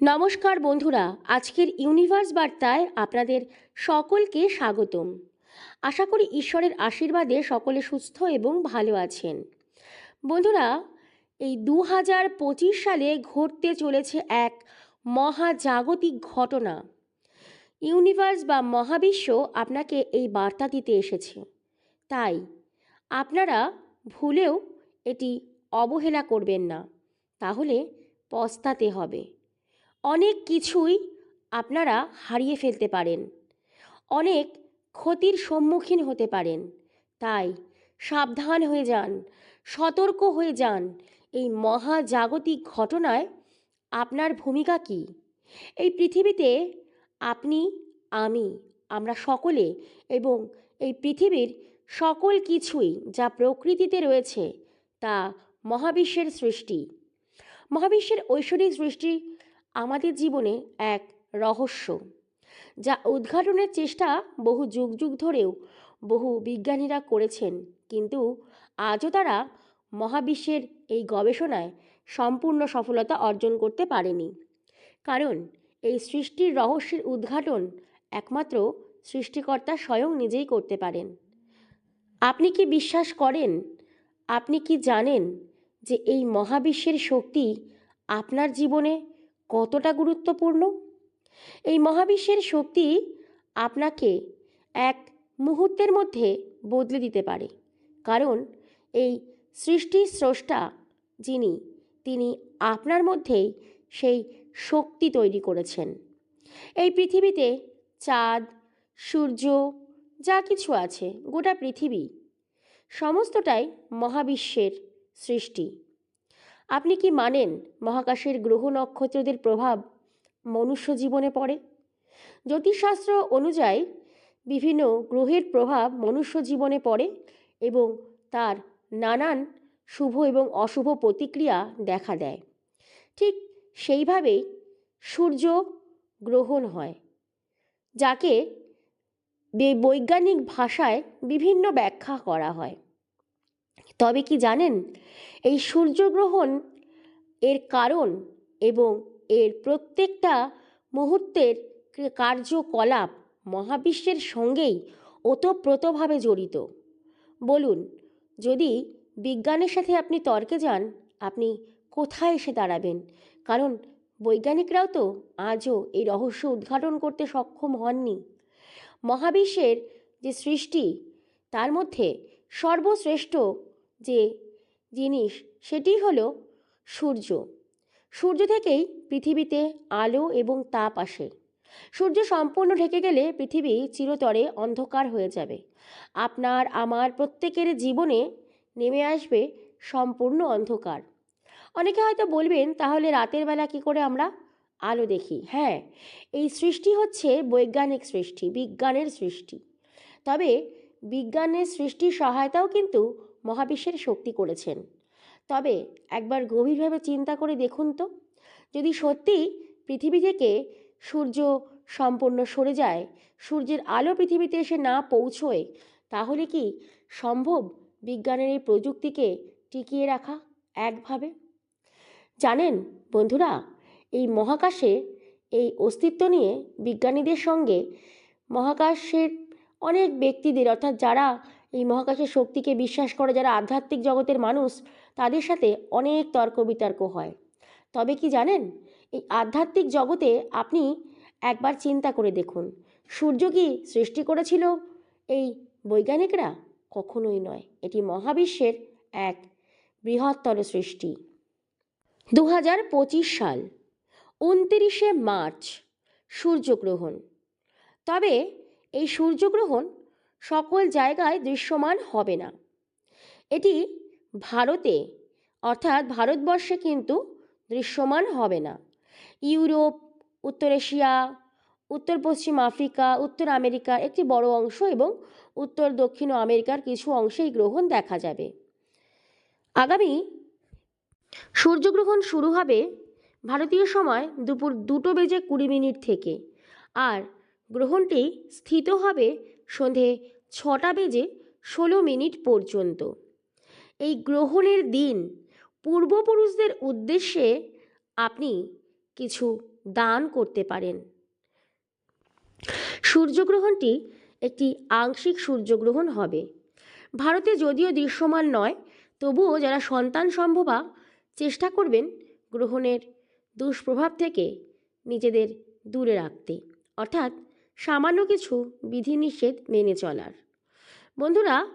নমস্কার বন্ধুরা, আজকের ইউনিভার্স বার্তায় আপনাদের সকলকে স্বাগতম। আশা করি ঈশ্বরের আশীর্বাদে সকলে সুস্থ এবং ভালো আছেন। বন্ধুরা, এই দু হাজার পঁচিশ সালে ঘটতে চলেছে এক মহাজাগতিক ঘটনা। ইউনিভার্স বা মহাবিশ্ব আপনাকে এই বার্তা দিতে এসেছে। তাই আপনারা ভুলেও এটি অবহেলা করবেন না। তাহলে পস্তাতে হবে। অনেক কিছুই আপনারা হারিয়ে ফেলতে পারেন। অনেক ক্ষতির সম্মুখীন হতে পারেন। তাই সাবধান হয়ে যান, সতর্ক হয়ে যান। এই মহাজাগতিক ঘটনায় আপনার ভূমিকা কী? এই পৃথিবীতে আপনি, আমি, আমরা সকলে এবং এই পৃথিবীর সকল কিছুই যা প্রকৃতিতে রয়েছে তা মহাবিশ্বের সৃষ্টি। মহাবিশ্বের ঐশ্বরিক সৃষ্টি আমাদের জীবনে এক রহস্য, যা উদ্ঘাটনের চেষ্টা বহু যুগ যুগ ধরেও বহু বিজ্ঞানীরা করেছেন। কিন্তু আজও তারা মহাবিশ্বের এই গবেষণায় সম্পূর্ণ সফলতা অর্জন করতে পারেনি। কারণ এই সৃষ্টির রহস্যের উদ্ঘাটন একমাত্র সৃষ্টিকর্তা স্বয়ং নিজেই করতে পারেন। আপনি কি বিশ্বাস করেন? আপনি কি জানেন যে এই মহাবিশ্বের শক্তি আপনার জীবনে কতটা গুরুত্বপূর্ণ? এই মহাবিশ্বের শক্তি আপনাকে এক মুহূর্তের মধ্যে বদলে দিতে পারে। কারণ এই সৃষ্টি স্রষ্টা যিনি, তিনি আপনার মধ্যেই সেই শক্তি তৈরি করেছেন। এই পৃথিবীতে চাঁদ, সূর্য, যা কিছু আছে, গোটা পৃথিবী, সমস্তটাই মহাবিশ্বের সৃষ্টি। আপনি কি মানেন মহাকাশের গ্রহ নক্ষত্রদের প্রভাব মনুষ্য জীবনে পড়ে? জ্যোতিষশাস্ত্র অনুযায়ী বিভিন্ন গ্রহের প্রভাব মনুষ্য জীবনে পড়ে এবং তার নানান শুভ এবং অশুভ প্রতিক্রিয়া দেখা দেয়। ঠিক সেইভাবেই সূর্য গ্রহণ হয়, যাকে বৈজ্ঞানিক ভাষায় বিভিন্ন ব্যাখ্যা করা হয়। তবে কি জানেন? এই সূর্যগ্রহণ এর কারণ এবং এর প্রত্যেকটা মুহূর্তের কার্যকলাপ মহাবিশ্বের সঙ্গেই ওতপ্রোতভাবে জড়িত। বলুন, যদি বিজ্ঞানের সাথে আপনি তর্কে যান, আপনি কোথায় এসে দাঁড়াবেন? কারণ বৈজ্ঞানিকরাও তো আজও এই রহস্য উদ্ঘাটন করতে সক্ষম হননি। মহাবিশ্বের যে সৃষ্টি, তার মধ্যে সর্বশ্রেষ্ঠ যে জিনিস সেটি হলো সূর্য। সূর্য থেকেই পৃথিবীতে আলো এবং তাপ আসে। সূর্য সম্পূর্ণ ঢেকে গেলে পৃথিবী চিরতরে অন্ধকার হয়ে যাবে। আপনার, আমার প্রত্যেকের জীবনে নেমে আসবে সম্পূর্ণ অন্ধকার। অনেকে হয়তো বলবেন, তাহলে রাতের বেলা কি করে আমরা আলো দেখি? হ্যাঁ এই সৃষ্টি হচ্ছে বৈজ্ঞানিক সৃষ্টি, বিজ্ঞানের সৃষ্টি। তবে বিজ্ঞানের সৃষ্টির সহায়তাও কিন্তু মহাবিশ্বের শক্তি করেছেন। তবে একবার গভীরভাবে চিন্তা করে দেখুন তো, যদি সত্যি পৃথিবী থেকে সূর্য সম্পূর্ণ সরে যায়, সূর্যের আলো পৃথিবীতে এসে না পৌঁছয়, তাহলে কি সম্ভব বিজ্ঞানের এই প্রযুক্তিকে টিকিয়ে রাখা একভাবে? জানেন বন্ধুরা, এই মহাকাশে এই অস্তিত্ব নিয়ে বিজ্ঞানীদের সঙ্গে মহাকাশের অনেক ব্যক্তিদের, অর্থাৎ যারা এই মহাকাশের শক্তিকে বিশ্বাস করে যারা আধ্যাত্মিক জগতের মানুষ, তাদের সাথে অনেক তর্ক বিতর্ক হয়। তবে কি জানেন? এই আধ্যাত্মিক জগতে আপনি একবার চিন্তা করে দেখুন, সূর্য কি সৃষ্টি করেছিল? এই বৈজ্ঞানিকরা কখনোই নয়, এটি মহাবিশ্বের এক বৃহত্তর সৃষ্টি। দু হাজার পঁচিশ সাল, উনতিরিশে মার্চ, সূর্যগ্রহণ। তবে এই সূর্যগ্রহণ সকল জায়গায় দৃশ্যমান হবে না। এটি ভারতে, অর্থাৎ ভারতবর্ষে কিন্তু দৃশ্যমান হবে না। ইউরোপ, উত্তর এশিয়া, উত্তর পশ্চিম আফ্রিকা, উত্তর আমেরিকার একটি বড় অংশ এবং উত্তর দক্ষিণ আমেরিকার কিছু অংশে এই গ্রহণ দেখা যাবে। আগামী সূর্যগ্রহণ শুরু হবে ভারতীয় সময় দুপুর দুটো বেজে কুড়ি মিনিট থেকে। আর গ্রহণটি স্থিত হবে সন্ধে ছটা বেজে ষোলো মিনিট পর্যন্ত। এই গ্রহণের দিন পূর্বপুরুষদের উদ্দেশ্যে আপনি কিছু দান করতে পারেন। সূর্যগ্রহণটি একটি আংশিক সূর্যগ্রহণ হবে। ভারতে যদিও দৃশ্যমান নয়, তবুও যারা সন্তান সম্ভবা চেষ্টা করবেন গ্রহণের দুষ্প্রভাব থেকে নিজেদের দূরে রাখতে। অর্থাৎ সামান্য কিছু বিধিনিষেধ মেনে চলার। বন্ধুরা,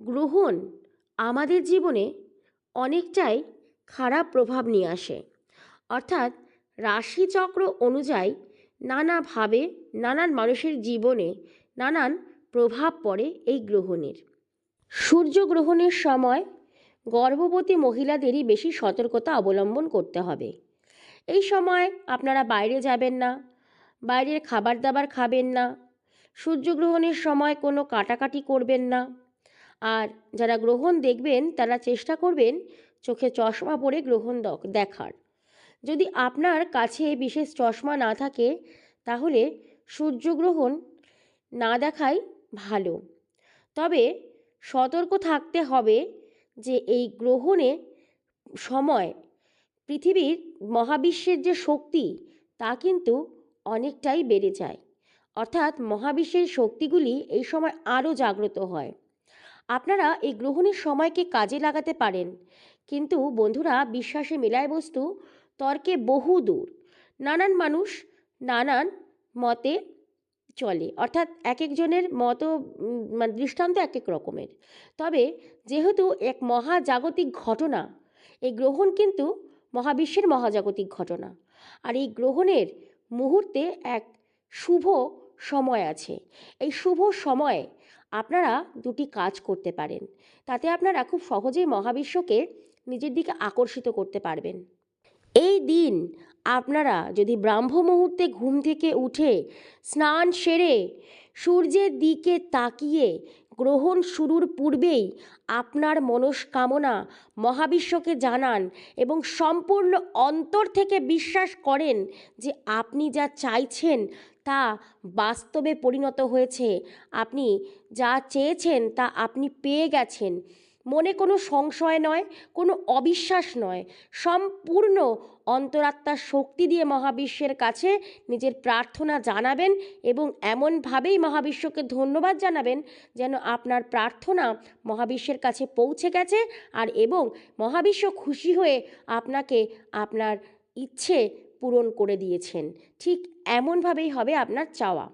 গ্রহণ আমাদের জীবনে অনেকটাই খারাপ প্রভাব নিয়ে আসে। অর্থাৎ রাশিচক্র অনুযায়ী নানাভাবে নানান মানুষের জীবনে নানান প্রভাব পড়ে এই গ্রহণের। সূর্যগ্রহণের সময় গর্ভবতী মহিলাদেরই বেশি সতর্কতা অবলম্বন করতে হবে। এই সময় আপনারা বাইরে যাবেন না বাইরের খাবার দাবার খাবেন না। সূর্যগ্রহণের সময় কোনো কাটাকাটি করবেন না। আর যারা গ্রহণ দেখবেন, তারা চেষ্টা করবেন চোখে চশমা পরে গ্রহণ দেখার। যদি আপনার কাছে বিশেষ চশমা না থাকে, তাহলে সূর্যগ্রহণ না দেখাই ভালো। তবে সতর্ক থাকতে হবে যে এই গ্রহণে সময়, পৃথিবীর মহাবিশ্বের যে শক্তি, তা কিন্তু অনেকটাই বেড়ে যায়। অর্থাৎ মহাবিশ্বের শক্তিগুলি এই সময় আরও জাগ্রত হয়। আপনারা এই গ্রহণের সময়কে কাজে লাগাতে পারেন। কিন্তু বন্ধুরা, বিশ্বাসে মেলায় বস্তু, তর্কে বহু দূর। নানান মানুষ নানান মতে চলে। অর্থাৎ এক একজনের মতো মানে দৃষ্টান্ত এক এক রকমের। তবে যেহেতু এক মহাজাগতিক ঘটনা, এই গ্রহণ কিন্তু মহাবিশ্বের মহাজাগতিক ঘটনা। আর এই গ্রহণের মুহূর্তে এক শুভ সময় আছে। এই শুভ সময়ে আপনারা দুটি কাজ করতে পারেন। তাতে আপনারা খুব সহজেই মহাবিশ্বকে নিজের দিকে আকর্ষিত করতে পারবেন। এই দিন আপনারা যদি ব্রাহ্ম মুহূর্তে ঘুম থেকে উঠে স্নান সেরে সূর্যের দিকে তাকিয়ে গ্রহণ শুরুর পূর্বেই আপনার মনস্কামনা মহাবিশ্বকে জানান এবং সম্পূর্ণ অন্তর থেকে বিশ্বাস করেন যে আপনি যা চাইছেন তা বাস্তবে পরিণত হয়েছে। আপনি যা চেয়েছেন তা আপনি পেয়ে গেছেন। মনে কোনো সংশয় নয়, কোনো অবিশ্বাস নয়। সম্পূর্ণ অন্তরাত্মার শক্তি দিয়ে মহাবিশ্বের কাছে নিজের প্রার্থনা জানাবেন এবং এমনভাবেই মহাবিশ্বকে ধন্যবাদ জানাবেন যেন আপনার প্রার্থনা মহাবিশ্বের কাছে পৌঁছে গেছে আর এবং মহাবিশ্ব খুশি হয়ে আপনাকে আপনার ইচ্ছে পূরণ করে দিয়েছেন। ঠিক এমনভাবেই হবে আপনার চাওয়া।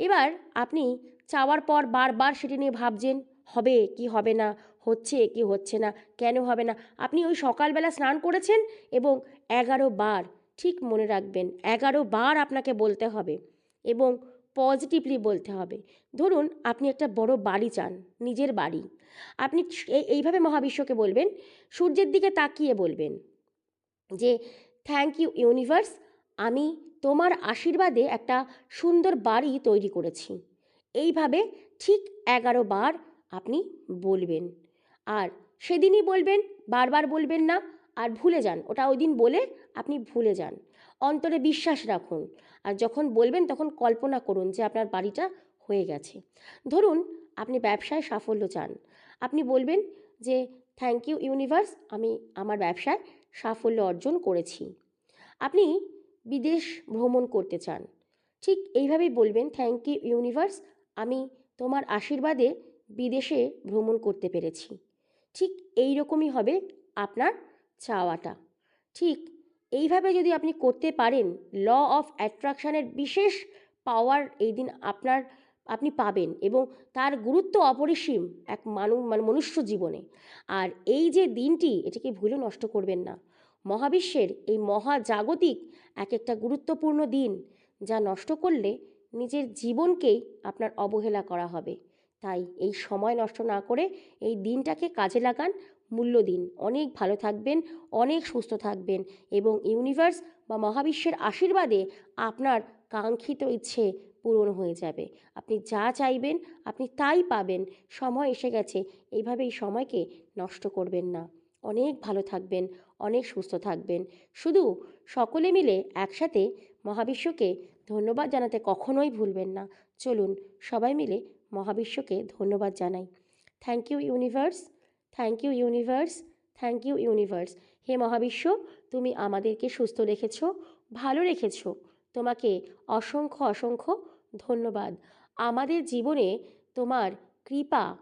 এবার আপনি চাওয়ার পর বারবার সেটি নিয়ে ভাবছেন, হবে কি হবে না? হচ্ছে কি হচ্ছে না, কেন হবে না। আপনি ওই সকালবেলা স্নান করেছেন এবং এগারো বার, ঠিক মনে রাখবেন, এগারো বার আপনাকে বলতে হবে এবং পজিটিভলি বলতে হবে। ধরুন আপনি একটা বড় বাড়ি চান, নিজের বাড়ি। আপনি এই- এইভাবে মহাবিশ্বকে বলবেন, সূর্যের দিকে তাকিয়ে বলবেন যে থ্যাংক ইউ ইউনিভার্স আমি তোমার আশীর্বাদে একটা সুন্দর বাড়ি তৈরি করেছি। এইভাবে ঠিক এগারো বার আপনি বলবেন। আর সেদিনই বলবেন, বারবার বলবেন না আর ভুলে যান। ওটা ওই দিন বলে আপনি ভুলে যান। অন্তরে বিশ্বাস রাখুন। আর যখন বলবেন তখন কল্পনা করুন যে আপনার বাড়িটা হয়ে গেছে। ধরুন আপনি ব্যবসায় সাফল্য চান। আপনি বলবেন যে থ্যাংক ইউ ইউনিভার্স আমি আমার ব্যবসায় সাফল্য অর্জন করেছি। আপনি বিদেশ ভ্রমণ করতে চান। ঠিক এইভাবেই বলবেন থ্যাংক ইউ ইউনিভার্স আমি তোমার আশীর্বাদে বিদেশে ভ্রমণ করতে পেরেছি। ঠিক এই রকমই হবে আপনার চাওয়াটা। ঠিক এইভাবে যদি আপনি করতে পারেন ল অফ অ্যাট্রাকশানের বিশেষ পাওয়ার এই দিন আপনার, আপনি পাবেন এবং তার গুরুত্ব অপরিসীম এক মানু মানে মনুষ্য জীবনে। আর এই যে দিনটি, এটাকে ভুলে নষ্ট করবেন না। মহাবিশ্বের এই মহাজাগতিক এক একটা গুরুত্বপূর্ণ দিন যা নষ্ট করলে নিজের জীবনকেই আপনার অবহেলা করা হবে। তাই এই সময় নষ্ট না করে এই দিনটাকে কাজে লাগান। মূল্য দিন। অনেক ভালো থাকবেন, অনেক সুস্থ থাকবেন এবং ইউনিভার্স বা মহাবিশ্বের আশীর্বাদে আপনার কাঙ্ক্ষিত ইচ্ছে পূরণ হয়ে যাবে। আপনি যা চাইবেন, আপনি তাই পাবেন। সময় এসে গেছে। এইভাবে এই সময়কে নষ্ট করবেন না। অনেক ভালো থাকবেন, অনেক সুস্থ থাকবেন। শুধু সকলে মিলে একসাথে মহাবিশ্বকে ধন্যবাদ জানাতে কখনোই ভুলবেন না। চলুন সবাই মিলে মহাবিশ্বকে ধন্যবাদ জানাই। Thank you universe thank you universe thank you universe হে মহাবিশ্ব, তুমি আমাদেরকে সুস্থ রেখেছ, ভালো রেখেছ। তোমাকে অসংখ্য অসংখ্য ধন্যবাদ। আমাদের জীবনে তোমার কৃপা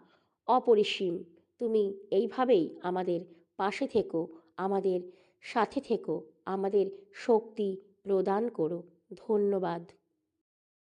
অপরিসীম। তুমি এইভাবেই আমাদের পাশে থেকো, আমাদের সাথে থেকো, আমাদের শক্তি প্রদান করো। ধন্যবাদ।